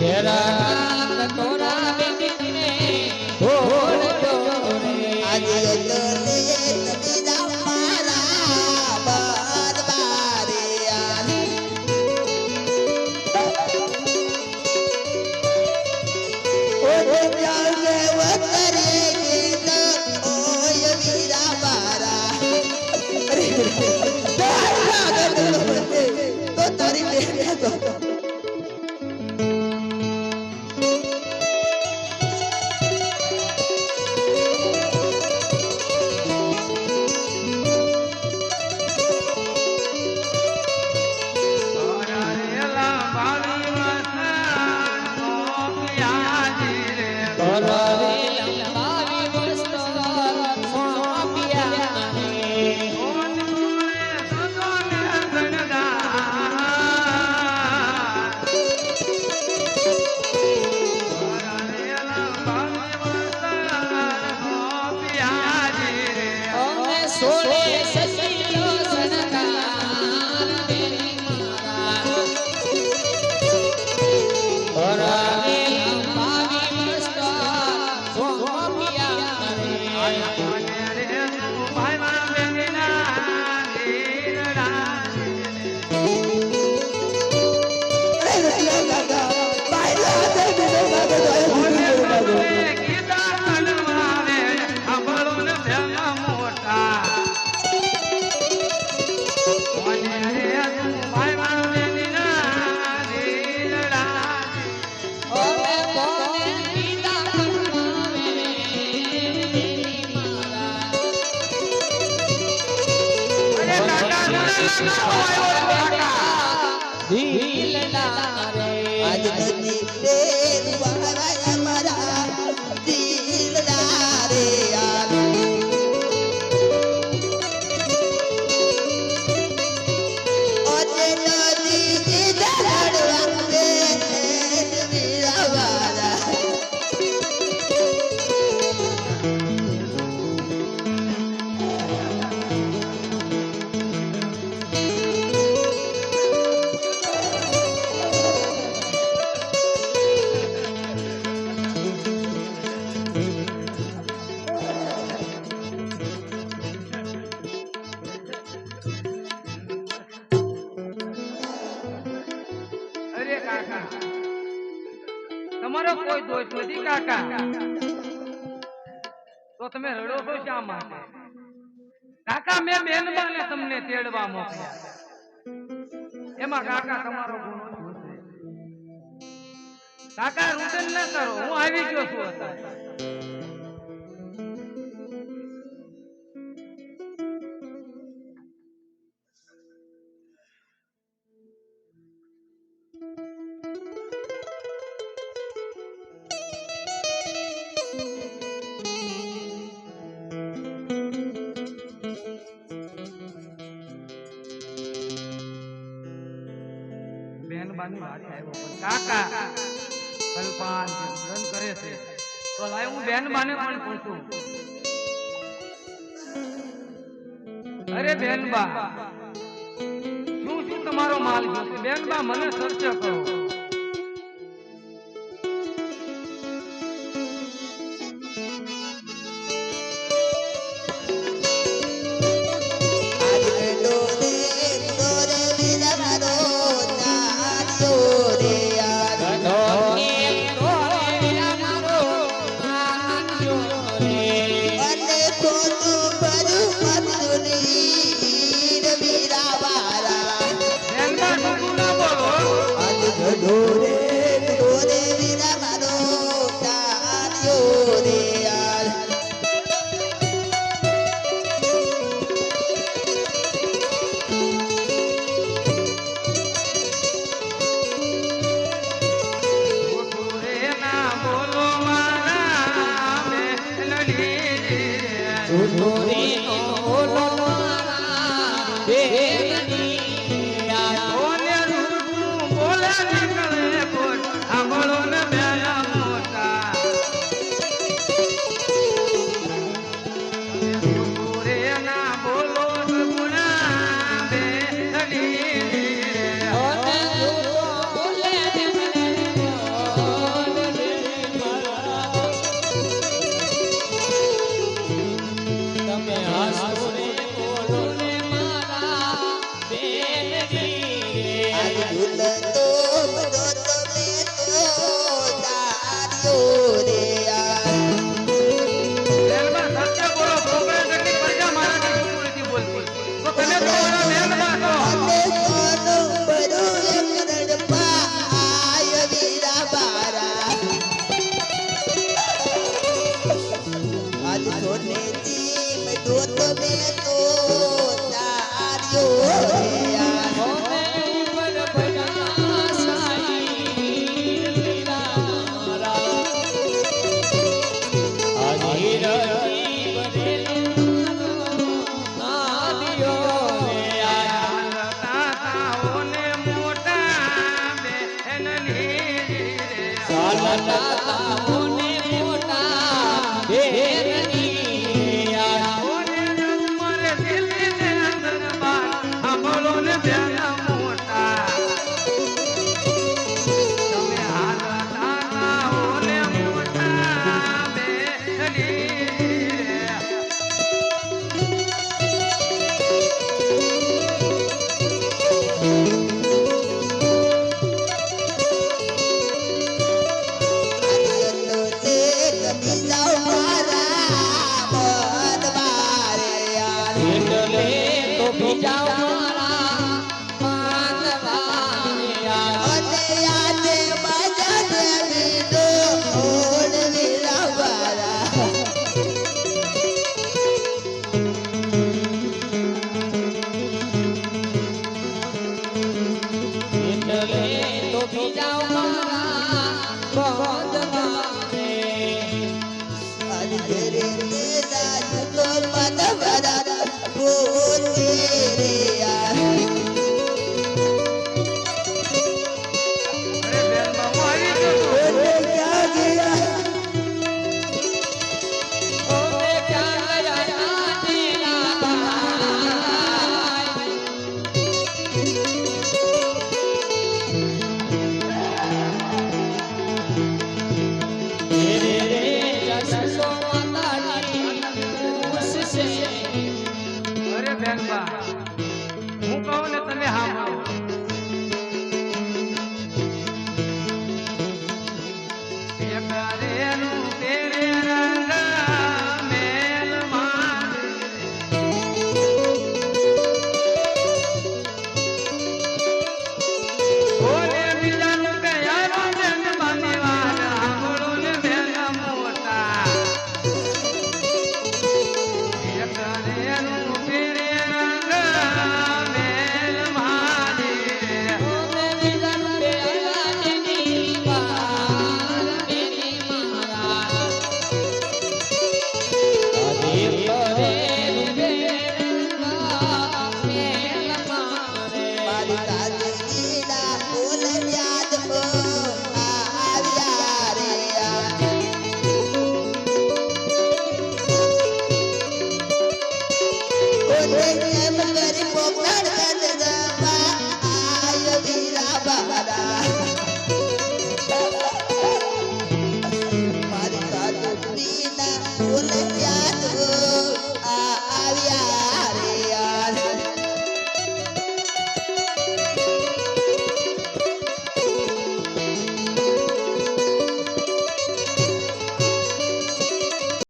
Yeah. દિલના રે આજ રે તમે રડો છો શા માટે? કાકા, મેં બેનબાને તમને તેડવા મોકલ્યા એમાં કાકા તમારો ગુનો કાકા, રુદન ન કરો, હું આવી ગયો છું અત્યારે. બેનબાની મારી આવ્યો. કાકા, કલ્પાન જે રુદન કરે છે, તો લાય હું બેનબાને પણ પૂછું. અરે બેનબા, શું શું તમારો માલ બેન બેનબા, મને સત્ય કહો. આંજો રે I la la. તો